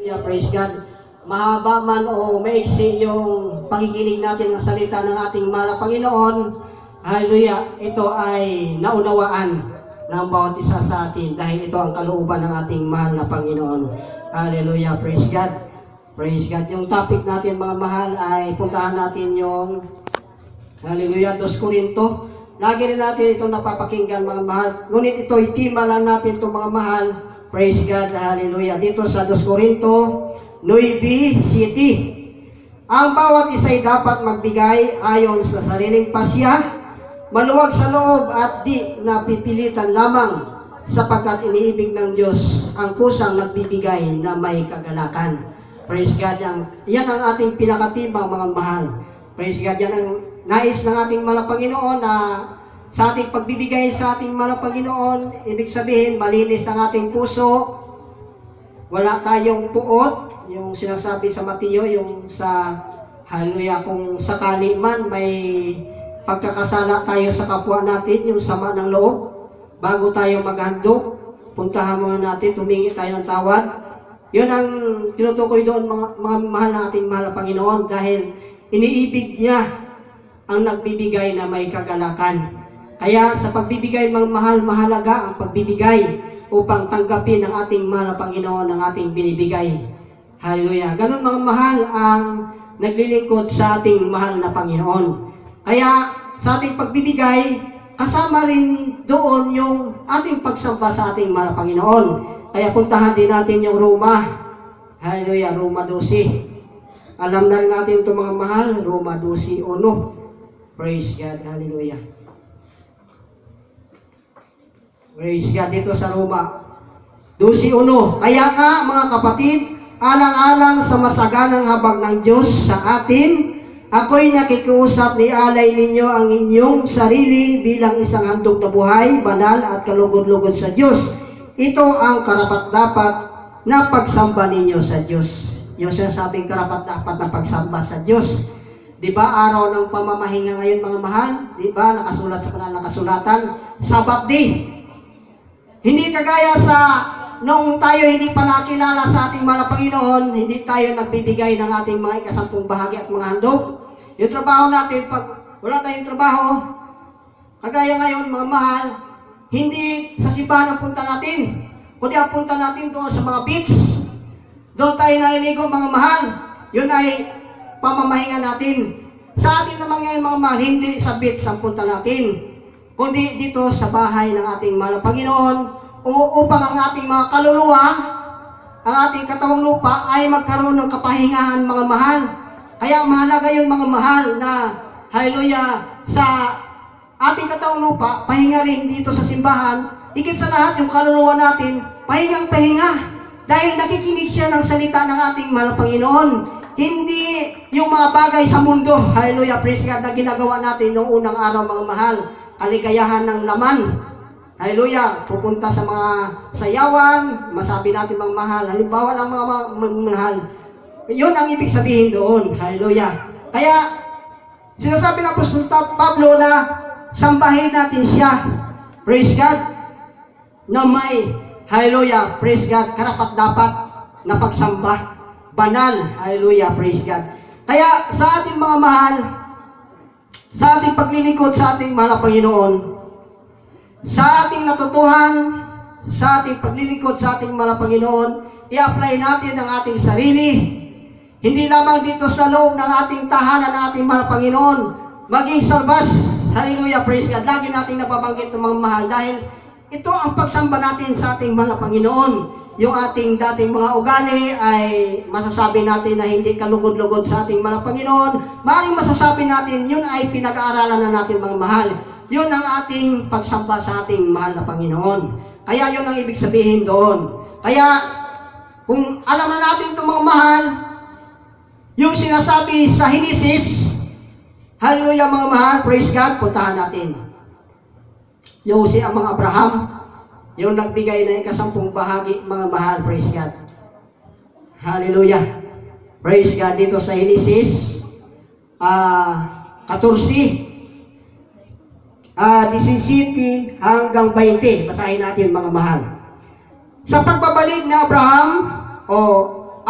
Yeah, praise God. Mahaba man o maiksi yung pakikinig natin ng salita ng ating mahal na Panginoon, hallelujah, ito ay naunawaan ng bawat isa sa atin dahil ito ang kalooban ng ating mahal na Panginoon. Hallelujah, praise God. Praise God. Yung topic natin mga mahal ay puntahan natin yung Hallelujah, 2 Korinto. Lagi rin natin itong napapakinggan mga mahal. Ngunit ito, itima lang natin itong mga mahal. Praise God, hallelujah. Dito sa 2 Korinto, 9 City. Ang bawat isa'y dapat magbigay ayon sa sariling pasya, maluwag sa loob at di napipilitan lamang sapagkat iniibig ng Diyos ang kusang nagbibigay na may kagalakan. Praise God. Yan, yan ang ating pinakatibang mga mahal. Praise God. Yan ang nais ng ating mahal na Panginoon na sa ating pagbibigay sa ating na Panginoon, ibig sabihin, malinis ang ating puso, wala tayong puot, yung sinasabi sa Mateo, yung sa hallelujah, kung sakali man may pagkakasala tayo sa kapwa natin, yung sama ng loob, bago tayo maghandog, puntahan muna natin, tumingi tayo ng tawad. Yun ang tinutukoy doon mga, mga mahal na ating mahal na Panginoon dahil iniibig niya ang nagbibigay na may kagalakan. Kaya sa pagbibigay mga mahal, mahalaga ang pagbibigay upang tanggapin ang ating mahal na Panginoon ang ating binibigay. Hallelujah. Ganun mga mahal ang naglilingkod sa ating mahal na Panginoon. Kaya sa ating pagbibigay, kasama rin doon yung ating pagsamba sa ating mahal na Panginoon. Kaya puntahan din natin yung Roma. Hallelujah, Roma 12. Alam na rin natin ito mga mahal, Roma 12, 1. Praise God, hallelujah. Praise God dito sa Roma. 12.1 Kaya nga mga kapatid, alang-alang sa masaganang habag ng Diyos sa atin, ako'y nakikiusap ni alay ninyo ang inyong sarili bilang isang handog na buhay, banal at kalugod-lugod sa Diyos. Ito ang karapat-dapat na pagsamba ninyo sa Diyos. Yung sinasabing karapat-dapat na pagsamba sa Diyos. Di ba araw ng pamamahinga ngayon mga mahal? Di ba nakasulat sa kanal nakasulatan? Sabat day. Hindi kagaya sa nung tayo hindi pa nakilala sa ating mga Panginoon, hindi tayo nagbibigay ng ating mga ikasampung bahagi at mga handog. Yung trabaho natin, pag wala tayong trabaho, kagaya ngayon mga mahal, hindi sa simbahan ang punta natin, kundi ang punta natin doon sa mga beach. Doon tayo naliligo mga mahal. Yun ay pamamahinga natin. Sa atin naman ngayon mga mahal, hindi sa beach ang punta natin kundi dito sa bahay ng ating mahal Panginoon u- upang ang ating mga kaluluwa, ang ating katawang lupa ay magkaroon ng kapahingahan mga mahal. Kaya mahalaga yun mga mahal na hallelujah sa ating katawang lupa, pahinga rin dito sa simbahan, higit sa lahat yung kaluluwa natin, pahingang pahinga. Dahil nakikinig siya ng salita ng ating mahal Panginoon. Hindi yung mga bagay sa mundo, hallelujah, praise God, na ginagawa natin noong unang araw mga mahal kaligayahan ng laman. Hallelujah. Pupunta sa mga sayawan, masabi natin mga mahal. Halimbawa lang mga ma- ma- mahal. Yun ang ibig sabihin doon. Hallelujah. Kaya, sinasabi ng Apostol Pablo na sambahin natin siya. Praise God. Na may, hallelujah, praise God, karapat dapat na pagsamba. Banal, hallelujah, praise God. Kaya sa ating mga mahal, sa ating paglilingkod sa ating mahal Panginoon, sa ating natutuhan, sa ating paglilingkod sa ating mahal Panginoon, i-apply natin ang ating sarili. Hindi lamang dito sa loob ng ating tahanan ng ating mahal Panginoon, maging sa labas. Hallelujah, praise God. Lagi nating nababanggit ng mga mahal dahil ito ang pagsamba natin sa ating mahal Panginoon yung ating dating mga ugali ay masasabi natin na hindi kalugod-lugod sa ating mga Panginoon. Maring masasabi natin, yun ay pinag-aaralan na natin mga mahal. Yun ang ating pagsamba sa ating mahal na Panginoon. Kaya yun ang ibig sabihin doon. Kaya, kung alam na natin itong mga mahal, yung sinasabi sa Hinesis, Hallelujah mga mahal, praise God, puntahan natin. Yung si ang mga Abraham, yung nagbigay na ikasampung bahagi, mga mahal, praise God. Hallelujah. Praise God dito sa Genesis ah 14 ah 17 hanggang 20. Basahin natin mga mahal. Sa pagbabalik ni Abraham o